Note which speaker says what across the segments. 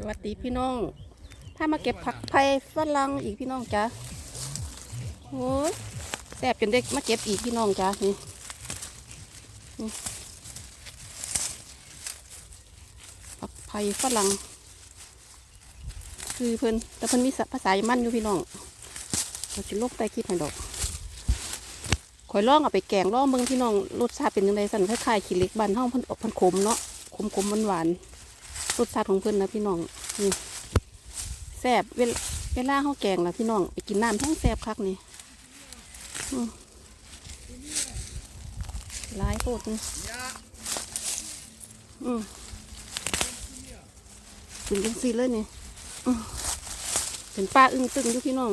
Speaker 1: สวัสดีพี่น้อง ถ้ามาเก็บผักไผ่ฝรั่งอีกพี่น้องจ้ะโอ้ยแซ่บจนเด็กมาเก็บอีกพี่น้องจ้ะนี่ผักไผ่ฝรั่ง คือเพิ่นแต่เพิ่นมีภาษาเยอรมันอยู่พี่น้องเราจะลกใต้คลิปให้ดอกข่อยล่องเอาไปแกงล่องเบิ่งพี่น้องรสชาติเป็นยังไงสั่นคล้ายๆขี้เล็กบานเฮาเพิ่นออกเพิ่นขมเนาะขมขมหวานหวานๆ รสชาติของเพิ่อนนะพี่น้องนี่แซ่บเวลเวลาเฮาแกงล่ะพี่น้องไปกินน้ำแห้งแซ่บคักนี่หลายโพดนี่อืมกินจังซีเลยนี่เป็นป้าอึ้งตึงอยู่พี่น้อง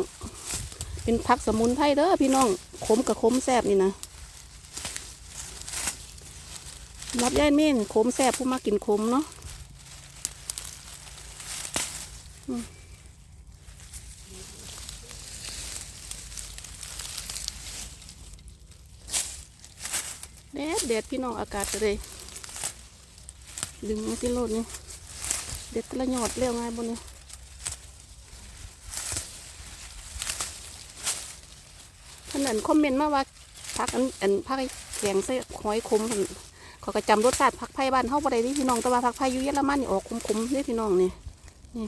Speaker 1: เป็นผักสมุนไพรเด้อพี่น้องขมกับขมแซ่บนี่นะรับย่ายเม่นขมแซ่บผู้มากินขมเนาะอืม แดดแดดพี่น้องอากาศก็เลย ดึงมาที่โลดนี่เด็ดตะละหยอดเร็วง่ายบนนี้ท่านนั้นคอมเมนต์มาว่าพักอันอันพักแกงใส่หอยขมหั่นเขาก็จำรสชาติผักไผ่บ้านเฮาบ่ได้นี่พี่น้องแต่ว่าผักไผ่อยู่เยอรมันนี่ออกขมๆเด้พี่น้องนี่นี่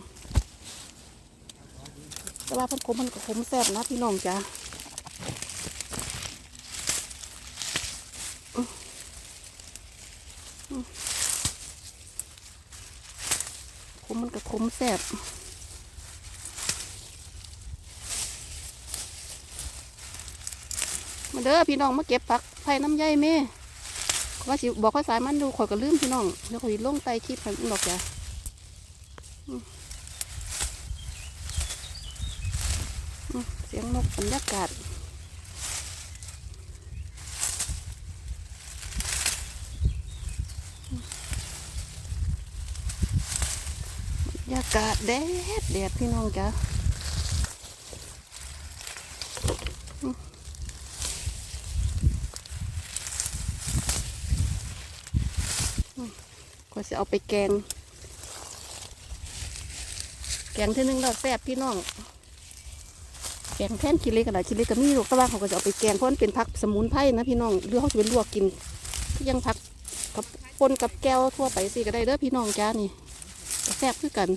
Speaker 1: แต่ว่าพิ่นขมมันก็ขมแซ่บนะพี่น้องจ้าอื้มมันก็ขมแซ่บมาเด้อพี่น้องมาเก็บผักไผ่น้ำใยแม่ว่าสิบอกข้าสายมันดูข่อยก็ลืมพี่น้องเดี๋ยวข่อยลงไตคลิปให้มันดอกจ้ะอืมอืม เสียงนกบรรยากาศบรรยากาศแดดแดดพี่น้องจ้ะก็จะเอาไปแกง แกงเท่นึงเราแซ่บพี่น้อง แกงแท่นคิเล็กกันนะคิเล็กก็มีลูกแต่ว่าเขาก็จะเอาไปแกงเพราะมันเป็นผักสมุนไพรนะพี่น้องหรือเขาจะเป็นลวกกินที่ยังผักกับปนกับแก้วทั่วไปสิก็ได้เด้อพี่น้องจ้านี่แซ่บคือกัน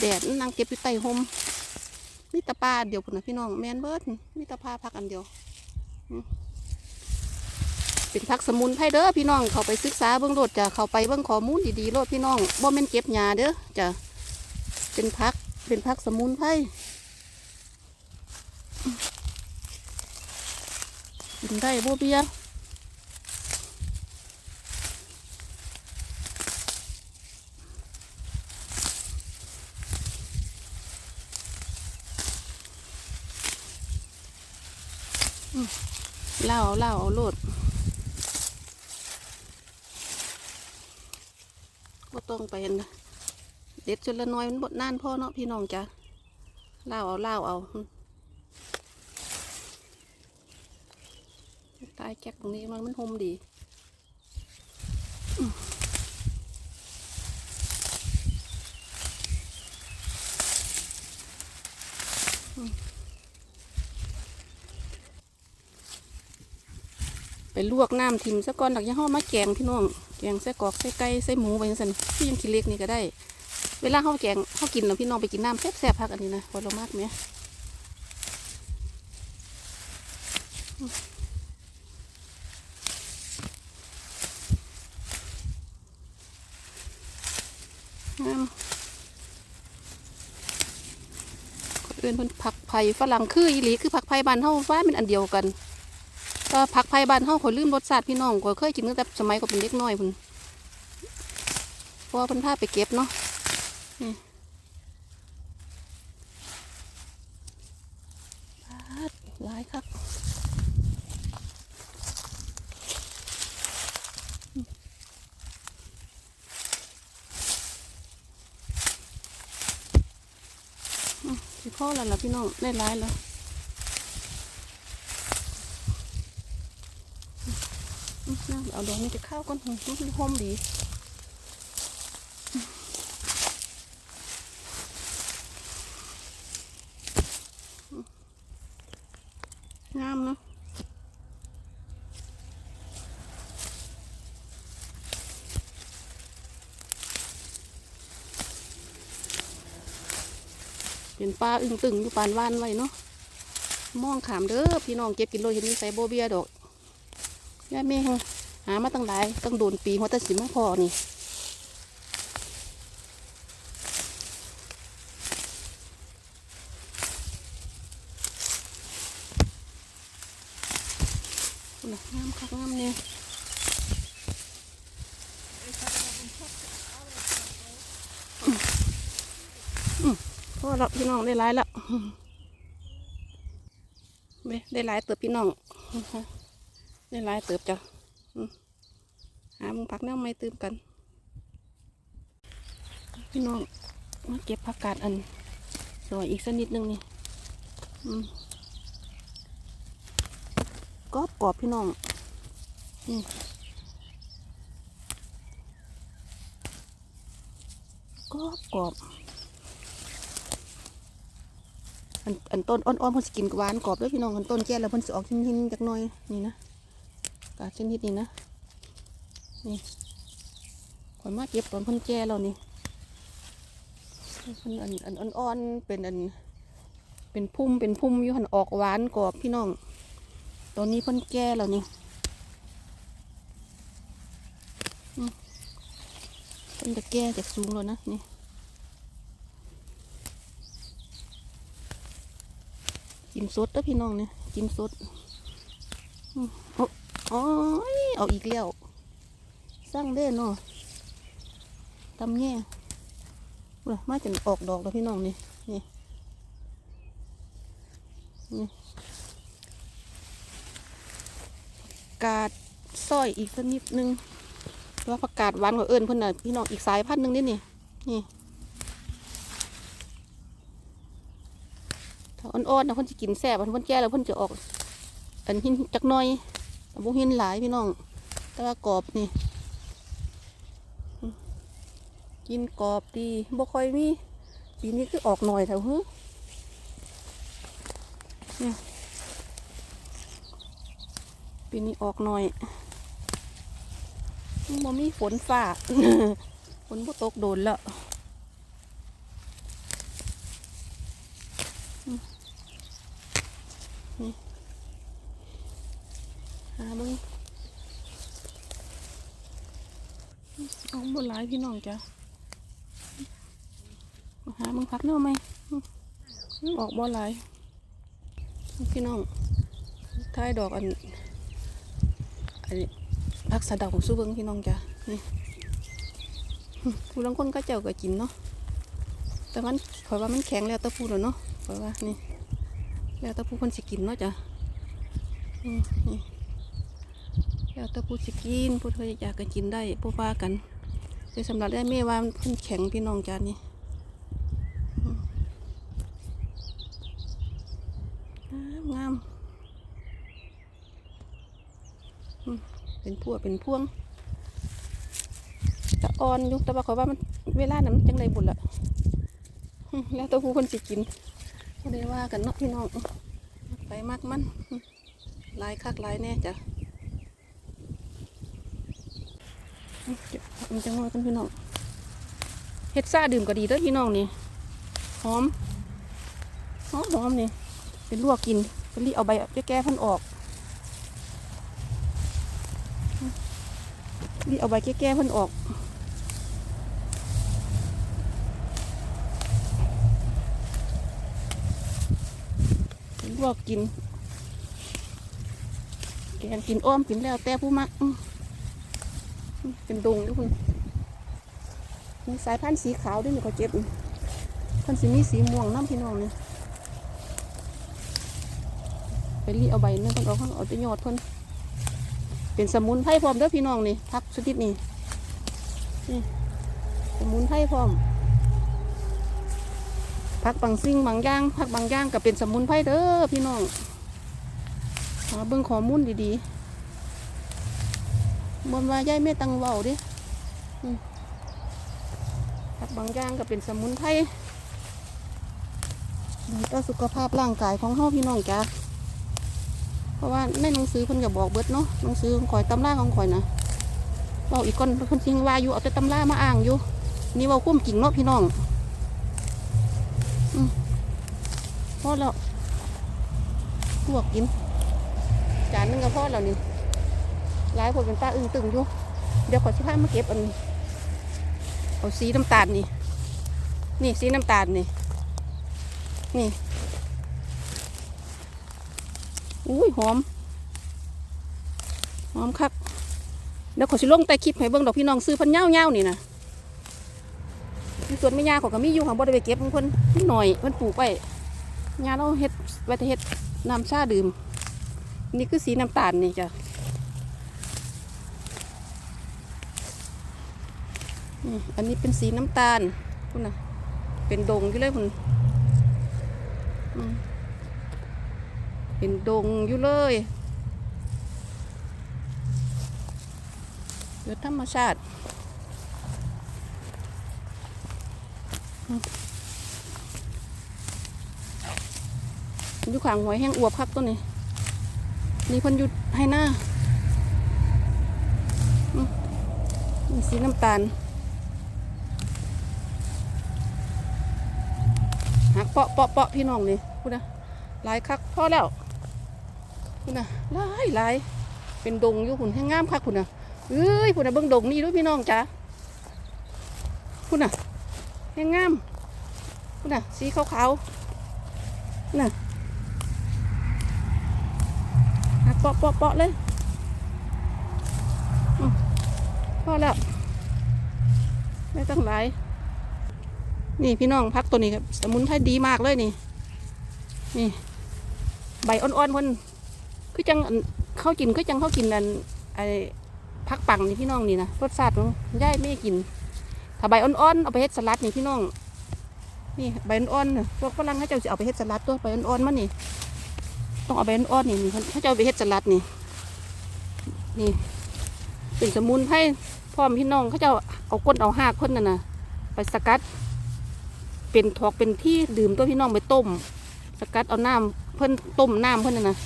Speaker 1: แดดนนั่งเก็บอยู่ใต้ห่มมีแตะปลาเดียวพุ่นนะพี่น้องแมนเบิร์ดมีแตะปลาพักอันเดียว เป็นพักสมุนไพรเด้อพี่น้องเขาไปศึกษาเบื้องโลดจะเขาไปเบื้องข้อมูลดีๆโลดพี่น้องบ่แม่นเก็บหญ้าเด้อจะเป็นพักเป็นพักสมุนไพรกินได้บ่เบีย เล่าเอาเล่าเอาโลดก็ต้องไปนะเด็ดจนละน้อยมันบดนานพ่อเนาะพี่น้องจ้ะเล่าเอาเล่าเอาตายแจ็คตรงนี้มันมันหมดี ลวกน้ำทิมซะก่อนหลักยังห่อมาแกงพี่น้อง แกงใส่กอกใส่ไก่ใส่หมูไปจังซั่นพี่ยังกินเล็กนี่ก็ได้ เวลาเขาแกงเขากินเนาพี่น้องไปกินน้ำแซ่บๆพักอันนี้นะพอเรามากไหมงามคนอื่นเพิ่นผักไผ่ฝรั่งคืออีหลีคือผักไผ่บ้านเฮาว่ามันอันเดียวกัน ก็ผักไผ่บ้านเฮาขอยลืมรสชาติพี่น้องก็เคยกินตั้งแต่สมัยก็เป็นเด็กน้อยพุ่นเพราะว่าเพิ่นพาไปเก็บเนาะนี่ปาดหลายครับอืมสิพ่อแล้วล่ะพี่น้องได้ร้ายแล้วอืมนั่ง เอาดอกนี้จะข้าวก่อนอืมมันหอมดีงามเนาะเป็นปลาอึ่งตึงอยู่ปานว่านไว้เนาะมองขามเด้อพี่น้องเก็บกินโลเห็นมีใส่โบเบียดอกย่าแม่ง หามาตั้งหลายตั้งโดนปีหัวตะสิมาพอนี่น่งามคักงามเนี่ยพ่อแล้วพี่น้องได้หลายแล้วได้หลายเติบพี่น้องได้หลายเติบจ้ะ หามึงพักแนวไม่ตื่มกัน พี่น้องมาเก็บผักกาดอันสวยอีกสักนิดนึงนี่กรอบกรอบพี่น้องนี่กรอบกรอบอันอันต้นอ่อนๆเพิ่นสิกินหวานกรอบเด้วยพี่น้องอันต้นแก่แล้วเพิ่นสิออกหินๆจักหน่อยนี่นะ กาดชนิดนี้นะ นี่ขอยมาเก็บตอนพ่นแก่แล้วนี่เพิ่นอันอันอ่อนๆเป็นอัน เป็นพุ่มเป็นพุ่มอยู่หันออกหวานกรอบพี่น้อง ตอนนี้พ่นแก่แล้วนี่อืมเพิ่นจะแก่จากสูงแล้วนะนี่กินสดเด้อพี่น้องเนี่ยกินสดอืมโอ้ โอ้ยเอาอีกแล้วสร้างเด้เนาะตำแง่เว้ยมาจนออกดอกแล้วพี่น้องนี่นี่นี่กาดสร้อยอีกสักนิดนึงว่าผักกาดหวานกว่าเอิญเพิ่นน่ะพี่น้องอีกสายพันธุ์หนึงนี่นี่นี่ถ้าอ่อนๆนะเพิ่นจะกินแซ่บเพิ่นแก่แล้วเพิ่นจะออก อันหินจักน่อย บ่หินหลายพี่น้องแต่ว่ากรอบนี่ กินกรอบดีบ่ค่อยมี ปีนี้คือออกหน่อยแถวฮึเนี่ยปีนี้ออกหน่อยบ่มีฝนฟ้าฝนบ่ตกโดนแล้ว หามึง เอาบนหลายพี่น้องจ้ะหามึงพักเนาะไหมอืมออกบ่หลายพี่น้องท้ายดอกอันอันนี้พักสะดาสู้เบิ้งพี่น้องจ้ะนี่ผู้ลังคนก็เจ้าก็กินเนาะแต่มันขอยว่ามันแข็งแล้วตะพูแล้วเนาะขอยว่านี่แล้วตะพูคนสิกินเนาะจ้ะนี่ แล้วแต่ผู้สิกินผู้เธออยากก็กินได้ผู้ว่ากันแต่สำหรับได้แม่ว่ามันเพิ่นแข็งพี่น้องจานนี้อืมงามเป็นพวกเป็นพวงจะอ่อนอยู่แต่ว่าขอว่ามันเวลานั้นจังไรบุญละแล้วแต่ผู้คนสิกินก็ได้ว่ากันเนาะพี่น้องไปมากมันหลายคักหลายแน่จ้ะ เก็บมันจะงอกันพี่น้องเฮ็ดซ่าดื่มก็ดีเด้อพี่น้องนี่หอมหอมหอมนี่เป็นลวกกินเป็นรีเอาใบแก้ๆพันออกรีเอาใบแก้ๆพันออกเป็นลวกกิน แกงกินอ้อมกินแล้วแต่ผู้มัก เป็นดงด้วยคุณมีสายพันธุ์สีขาวด้วยนี่เขาเจ็บพันธุ์สีมีสีม่วงน้ำพี่น้องเนี่ยไปรีเอาใบนั่นเพิ่นเอาข้างเอาแตะยอดเพิ่นเป็นสมุนไพรพร้อมเด้อพี่น้องนี่พักชนิดนี้นี่สมุนไพรพร้อมผักบางสิ่งบางอย่างผักบางอย่างก็เป็นสมุนไพรเด้อพี่น้องหาเบิ่งข้อมูลดีๆ บนว่ายายไม่ตังเว้าดิผักบางอย่างก็เป็นสมุนไพรดีต่อสุขภาพร่างกายของเฮาพี่น้องจ้าเพราะว่าในหนังสือเพิ่นก็บอกเบิดเนาะหนังสือของข่อยตำราของข่อยนะเว้าอีกคนเพิ่นจริงว่าอยู่เอาแต่ตำรามาอ้างอยู่ นี่เว้าคุ้มจริงเนาะพี่น้องพอแล้วลวกกิน จานนึงก็พอแล้วนี่ หลายคนเป็นตาอึ้งตึงอยู่ เดี๋ยวขอชิพามาเก็บอันเอาสีน้ำตาลนี่ นี่สีน้ำตาลนี่ นี่ อุ้ยหอม หอมคัก เดี๋ยวขอชิลงใต้คลิปให้เบิ่งดอกพี่น้องซื้อพันเง่าเง่านี่นะมีส่วนไม่ยาของก็มีอยู่ของบ่ได้ไปเก็บของเพิ่นนิดหน่อยเพิ่นปลูกไว้งานเราเฮ็ดไว้แต่เฮ็ดน้ำชาดื่ม นี่คือสีน้ำตาลนี่จ้ะ อันนี้เป็นสีน้ำตาลคุณนะเป็นดงอยู่เลยคุณเป็นดงอยู่เลยอยู่ธรรมชาติอยู่ข้างหวยแห้งอวบคักตัวนี้ นี่พันยุดให้หน้ามีสีน้ำตาล หักเปาะเปาะเปาะพี่น้องนี่พูดนะหลายคักพอแล้วพูดนะหลายหลายเป็นดงอยู่หุ่นแห้งงามคักคุณนะเอ้ยพูดนะเบิ่งดงนี่ด้วยพี่น้องจ้าพูดนะแห้งงามพูดนะสีขาวๆน่ะเปาะเปาะเปาะเลยพอแล้วไม่ต้องหลาย นี่พี่น้องพักตัวนี้ครับสมุนไพรดีมากเลยนี่ นี่ ใบอ่อนๆพนคือจังเข้ากินคือจังเข้ากินอันไอพักปังนี่พี่น้องนี่นะรสชาติของย่ายไม่กิน ถ้าใบอ่อนๆเอาไปเฮ็ดสลัดนี่พี่น้อง นี่ใบอ่อนๆนพวกฝรั่งเขาเจ้าจะเอาไปเฮ็ดสลัดตัวใบอ่อนๆมันนี่ ต้องเอาไปอ่อนๆนี่นี่เขาจะเอาไปเฮ็ดสลัดนี่ นี่เป็นสมุนไพรพร้อมพี่น้องเขาจะเอาก้นเอาหากเพิ่นน่ะนะไปสกัด เป็นทอกเป็นที่ดื่มตัวพี่น้องไปต้ม สกัดเอาน้ำเพิ่นต้มน้ำเพิ่นน่ะนะ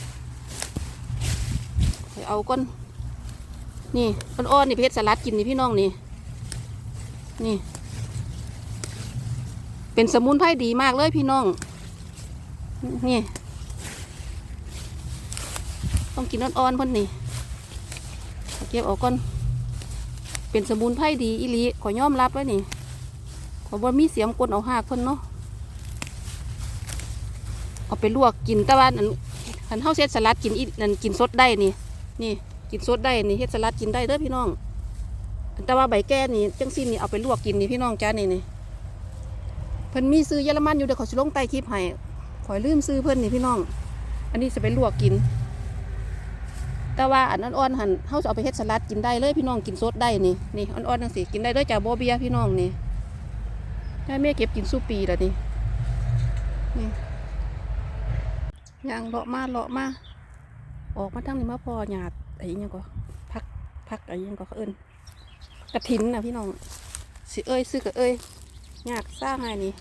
Speaker 1: ไปเอาก้นนี่อ่อนๆนี่เฮ็ดสลัดกินนี่พี่น้องนี่นี่ เป็นสมุนไพรดีมากเลยพี่น้อง นี่ ต้องกินอ่อนๆเพ่นนี่เก็บออกก่อนเป็นสมุนไพรดีอีหลีขอยอมรับไว้นี่ ขอบ่มีเสียมกลนเอาหากเพิ่นเนาะเอาไปลวกกินแตะวันอันคันเฮาเฮ็ดสลัดกินอีนั่นกินสดได้นี่ นี่กินสดได้นี่เฮ็ดสลัดกินได้เด้อพี่น้อง แต่ว่าใบแก้นี่จังซี่นี่เอาไปลวกกินนี่พี่น้องจ้านี่นี่เพิ่นมีซื้อเยอรมันอยู่เดี๋ยวขาสิลงใต้คลิปให้ขอยลืมซื้อเพิ่นนี่พี่น้อง อันนี้จะไปลวกกิน แต่ว่าอันอ่อนๆหันเขาจะเอาไปเฮ็ดสลัดกินได้เลยพี่น้องกินสดได้นี่นี่อ่อนๆจังสิกินได้เลยจากโบเบียพี่น้องนี่ ได้แม่เก็บกินสู้ปีแล้วนี่นี่ยางเลาะมาเลาะมา ออกมาทั้งนี้มาพอหยาดไอ้ยังก็พักพักไอ้ยังก็เขาเอิ้นกระถินนะพี่น้องสิเอ้ยซื้อกะเอ้ยหยาดสร้างไงนี่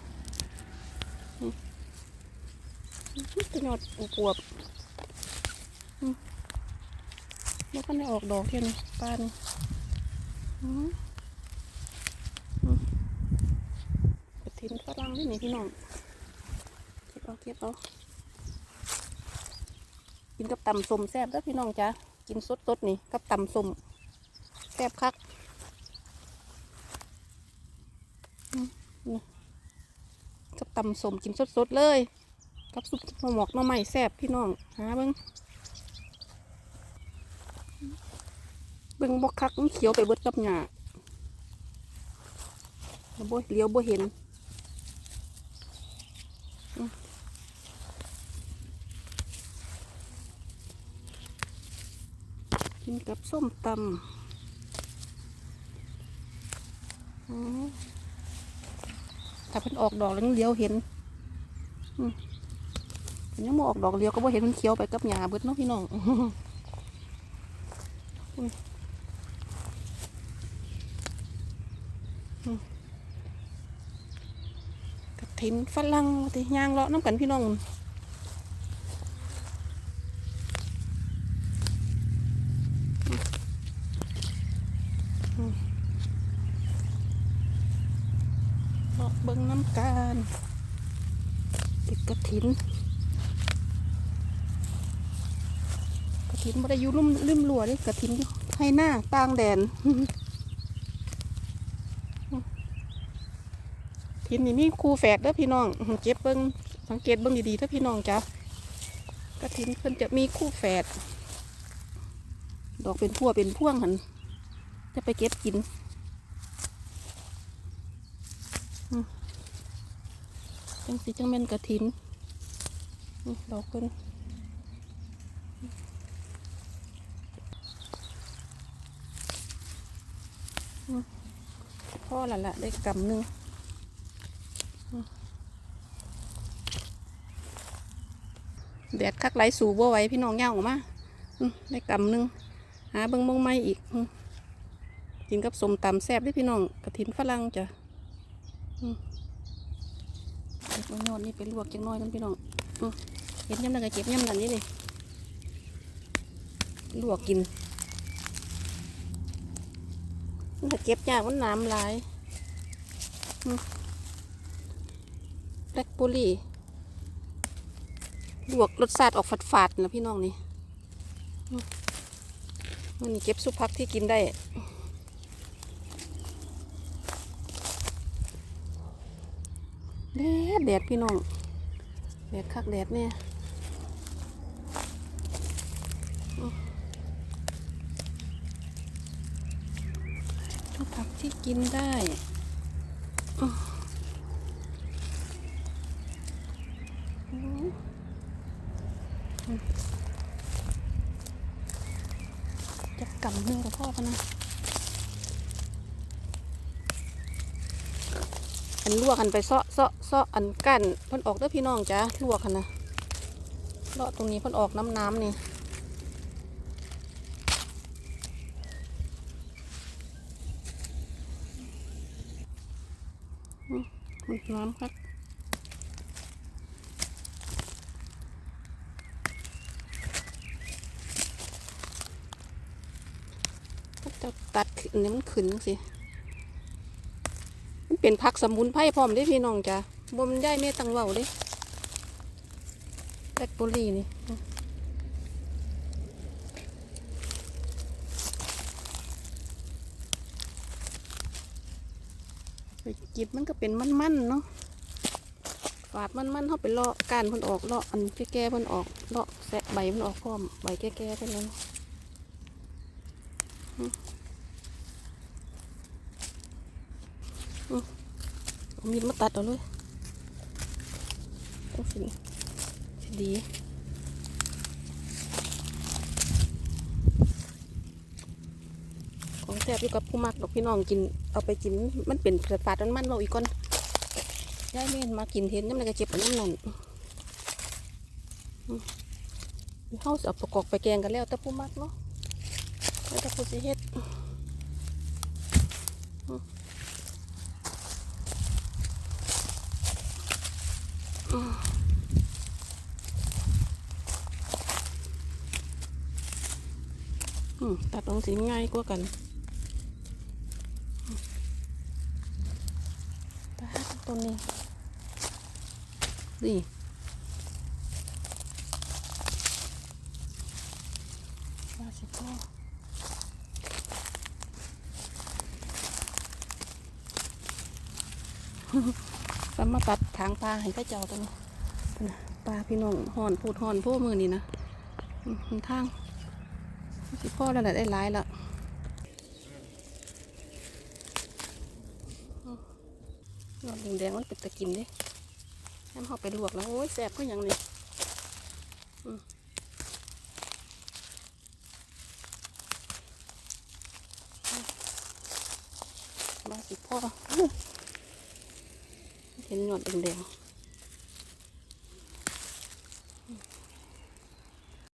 Speaker 1: นี่กระยอดอวบแล้วก็ได้ออกดอกเที่ยนี่ป้านี่อือมกระ ถินฝรั่งนี่นี่พี่น้อง เก็บเอาเก็บเอา กินกับตำส้มแซ่บแล้วพี่น้องจ้ะกินสดๆนี่กับตำส้มแซ่บคักกับตำส้มกินสดๆเลย กับซุปหมอกหน่อไม้แซ่บพี่น้องหาเบิ้งเบิ่งบกคักมันเขียวไปเบิดกับหญ้าแล้วบ่เลี้ยวบ่เห็น กับส้มตำถ้าเพิ่นออกดอกแล้วเลี้ยวเห็นอืมยังบ่ออกดอกเดียวก็บ่เห็นมันเขียวไปกับหญ้าเบิดเนาะพี่น้องกระถินฝรั่งว่าติย่างเลาะน้ำกันพี่น้องอืมเลาะเบิ่งน้ำกัน ติดกระถินกระถินบ่ได้อยู่ลุ่มริมรัวเด้กระถินให้หน้ากลางแดนทินนี่มีคู่แฝดเด้อพี่น้องเก็บเบิ้งสังเกตเบิ้งดีๆเด้อพี่น้องจ้ะกระถินเพิ่นจะมีคู่แฝดดอกเป็นพัวเป็นพ่วงหันจะไปเก็บกินจังสีจังแม่นกระถินนี่ ดอกเพิ่นพ่อละละได้กำหนึ่งแดดคักไหลสู่บ่ไหวพี่น้องย่างออกมาได้กำหนึ่งหาเบิ้งเบิ้งไม่อีกกินกับสมตำแซ่บเด้วยพี่น้องกระถินฝรั่งจ้ะเก็บไว้ยอดนี่ไปลวกจังน้อยกันพี่น้อง็ดย่ำนั่นก็เก็บย่ำนั่นนี่นี่ลวกกินมันเก็บยากมันน้ำลายแบล็คบูรี่ลวกรสชาติออกฝาดๆนะพี่น้องนี่มันนี่เก็บสุพักที่กินได้แดดแดดพี่น้องแดดคักแดดเนี่ยอืมทุกผั กินได้อืมอืมอืมจะกำหนึ่งกับพ่อปะนะ อันลวกกันไปเซาะเซาะเซาะอันกั้นพ่นออกเด้อพี่น้องจ้าลวกกันนะเลาะตรงนี้พ่นออกน้ำน้ำนี่อื มมันน้ำครับก็จะตัดขึ้นนี่มันขึ้นสิ มันเป็นผักสมุนไพรพร้อมเด้พี่น้องจ้ะบ่มันได้เม่ตังเว้าเด้แบล็คเบอรี่นี่ ไปจิบมันก็เป็นมันๆเนาะฝาดมันๆเข้าไปเลาะก้านพิ่นออกเลาะอันแก่ๆพิ่นออกเลาะแสะใบเพิ่นออกพร้อมใบแก่ๆเพิ่นนั้นอืมอืมเอามีดมาตัดเอาเลยต้องสิดี ของแซ่บอยู่กับผู้มักดอกพี่น้องกินเอาไปกินมันเป็นสปาดมันมันเราอีกก่อนยายเม่นมากินเห็นน้ำลายกระเจ็บอันน้ำนั่นอืมเฮาสิเอาประกอบไปแกงกันแล้วแต่ผู้มักเนาะแล้วแต่ผู้สิเฮ็ดตัดตรงสีง่ายกว่ากัน ตาต้นนี้ นี่ว่าสิพ่อสามมาตัดทางปลาให้ข้าเจ้าตัวนี้นะปลาพี่น้องห่อนพูดห่อนพวกมือนี่นะอืมมันทางสิพ่อแล้วแหละได้หลายและ แดงๆมันเป็นตะกินเดิน้ำเขาไปลวกแล้ว โอ้ยแสบก็ยังนี่มาสิพ่อเห็นหนวดแดงๆ